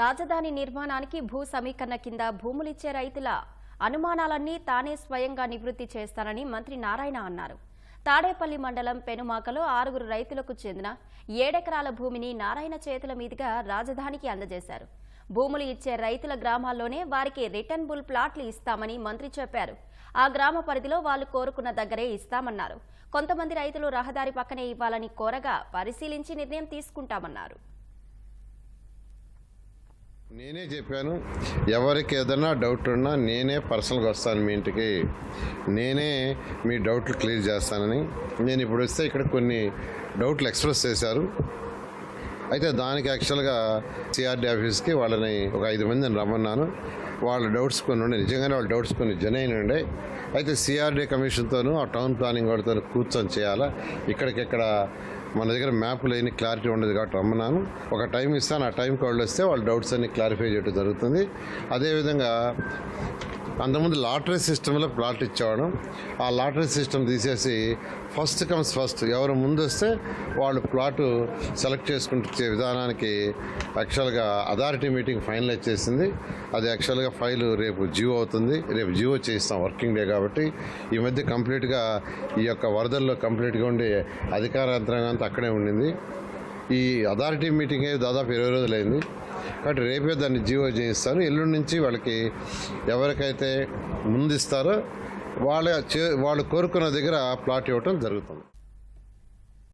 రాజధాని నిర్మాణానికి భూ సమీకరణ కింద భూములిచ్చే రైతుల అనుమానాలన్నీ తానే స్వయంగా నివృత్తి చేస్తానని మంత్రి నారాయణ అన్నారు. తాడేపల్లి మండలం పెనుమాకలో ఆరుగురు రైతులకు చెందిన ఏడెకరాల భూమిని నారాయణ చేతుల మీదుగా రాజధానికి అందజేశారు. భూములు ఇచ్చే రైతుల గ్రామాల్లోనే వారికి రిటర్న్ బుల్ ప్లాట్లు ఇస్తామని మంత్రి చెప్పారు. ఆ గ్రామ పరిధిలో వాళ్ళు కోరుకున్న దగ్గరే ఇస్తామన్నారు. కొంతమంది రైతులు రహదారి పక్కనే ఇవ్వాలని కోరగా పరిశీలించి నిర్ణయం తీసుకుంటామన్నారు. నేనే చెప్పాను ఎవరికి ఏదైనా డౌట్ ఉన్నా నేనే పర్సనల్గా వస్తాను మీ ఇంటికి. నేనే మీ డౌట్లు క్లియర్ చేస్తానని. నేను ఇప్పుడు వస్తే ఇక్కడ కొన్ని డౌట్లు ఎక్స్ప్రెస్ చేశారు. అయితే దానికి యాక్చువల్గా సిఆర్డీ ఆఫీస్కి వాళ్ళని ఒక ఐదు మందిని రమ్మన్నాను. వాళ్ళ డౌట్స్ కొన్ని ఉండే నిజంగానే వాళ్ళ డౌట్స్ కొన్ని జనైన్ ఉండే. అయితే సిఆర్డీ కమిషన్తోనూ ఆ టౌన్ ప్లానింగ్ వాళ్ళతో కూర్చొని చేయాలా? ఇక్కడికిక్కడ మన దగ్గర మ్యాప్ లేని క్లారిటీ ఉండదు కాబట్టి రమ్మన్నాను. ఒక టైం ఇస్తాను. ఆ టైంకి వాళ్ళు వస్తే వాళ్ళ డౌట్స్ అన్ని క్లారిఫై చేయడం జరుగుతుంది. అదేవిధంగా అంతకుముందు లాటరీ సిస్టంలో ప్లాట్ ఇచ్చేవాడు. ఆ లాటరీ సిస్టమ్ తీసేసి ఫస్ట్ కమ్స్ ఫస్ట్. ఎవరు ముందు వస్తే వాళ్ళు ప్లాట్ సెలెక్ట్ చేసుకుంటే విధానానికి యాక్చువల్గా అథారిటీ మీటింగ్ ఫైనలైజ్ చేసింది. అది యాక్చువల్గా ఫైల్ రేపు జియో అవుతుంది. రేపు జియో చేయిస్తాం వర్కింగ్ డే కాబట్టి. ఈ మధ్య కంప్లీట్గా ఈ యొక్క వరదల్లో కంప్లీట్గా ఉండే అధికార యంత్రాంగం అంతా అక్కడే ఉండింది. ఈ అథారిటీ మీటింగ్ అయ్యి దాదాపు ఇరవై రోజులైంది. కాబట్టి రేపే దాన్ని జీవో చేయిస్తాను. ఎల్లుండి నుంచి వాళ్ళకి ఎవరికైతే ముందు ఇస్తారో వాళ్ళ చే వాళ్ళు కోరుకున్న దగ్గర ప్లాట్ ఇవ్వటం జరుగుతుంది.